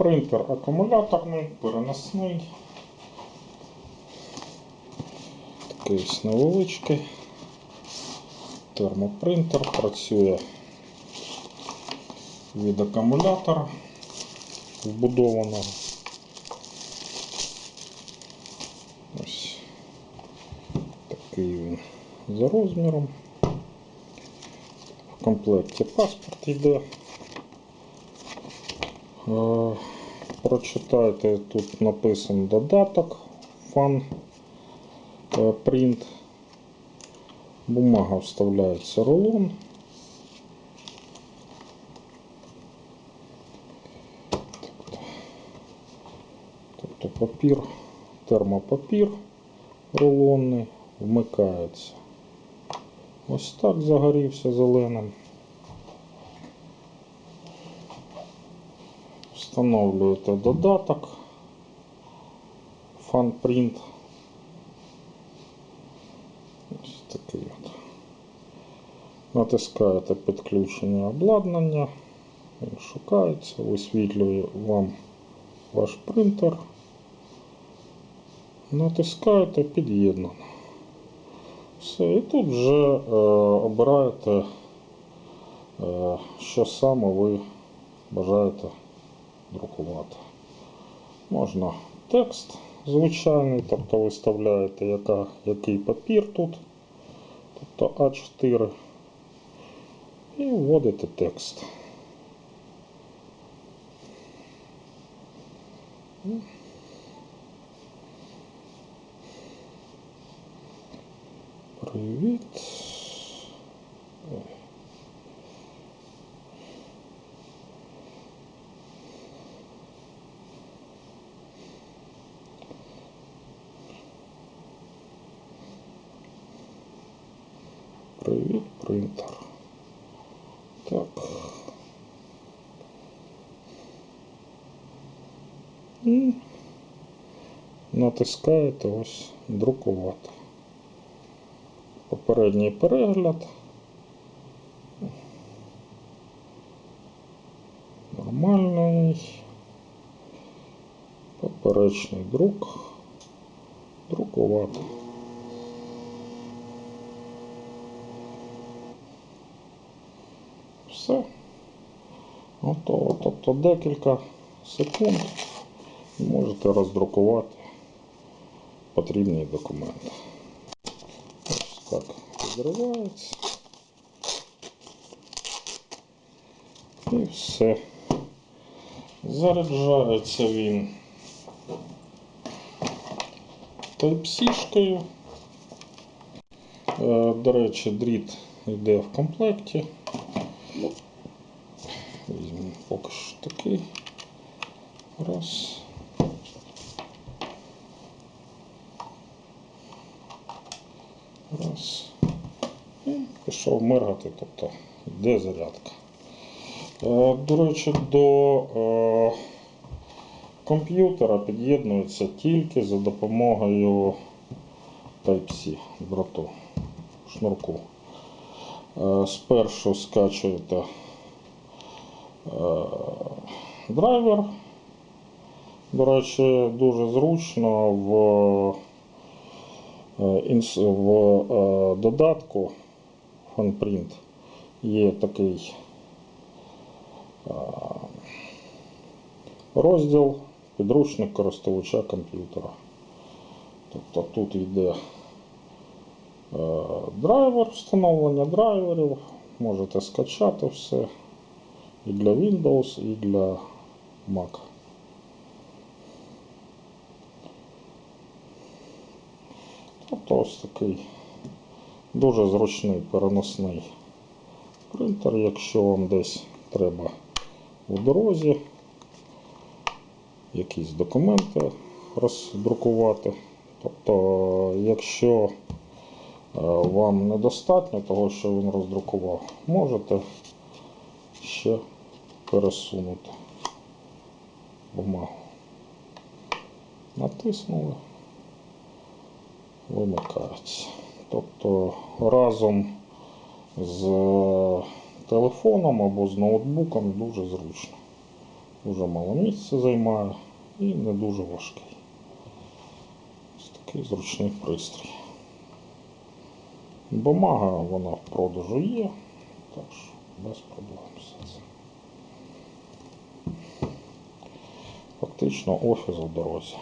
Принтер акумуляторний, переносний. Такий ось невеличкий. Термопринтер працює від акумулятора вбудованого. Ось такий він за розміром. В комплекті паспорт йде. Е, Прочитайте, тут написано додаток, фан, е, принт. Бумага вставляється рулон. Тобто папір, термопапір рулонний вмикається. Ось так загорівся зеленим. Встановлюєте додаток FunPrint. Ось такий от. Натискаєте підключення обладнання, він шукається, висвітлює вам ваш принтер. Натискаєте під'єднано. Все, і тут вже е, обираєте, е, що саме ви бажаєте друкувати. Можна текст звичайний, тобто виставляєте, яка, який папір тут, тобто А4, і вводите текст. Привіт. Привіт, принтер. Так. І натискаєте ось друкувати. Попередній перегляд. Нормальний. Поперечний друк. Друкувати. Все. Готово. Тобто декілька секунд можете роздрукувати потрібний документ. Ось так відривається. І все. Заряджається він Type-C-шкою. Е, До речі, дріт йде в комплекті. Візьмемо поки що такий. Раз. Раз. І пішов миргати, тобто йде зарядка. Е, До речі, до е, комп'ютера під'єднується тільки за допомогою Type-C дроту, шнурку. Е, Спершу скачуєте е, драйвер. До речі, дуже зручно в, е, в додатку FunPrint є такий розділ підручник користувача комп'ютера. Тобто тут йде драйвер, встановлення драйверів, можете скачати все і для Windows, і для Mac. Тобто ось такий дуже зручний переносний принтер, якщо вам десь треба у дорозі якісь документи роздрукувати. Тобто, якщо е, вам недостатньо того, що він роздрукував, можете ще пересунути бумагу. Натиснули, вимикається. Тобто разом з телефоном або з ноутбуком дуже зручно. Дуже мало місця займає і не дуже важкий. Ось такий зручний пристрій. Бумага вона в продажу є, так що без проблем все це. Фактично офіс у дорозі.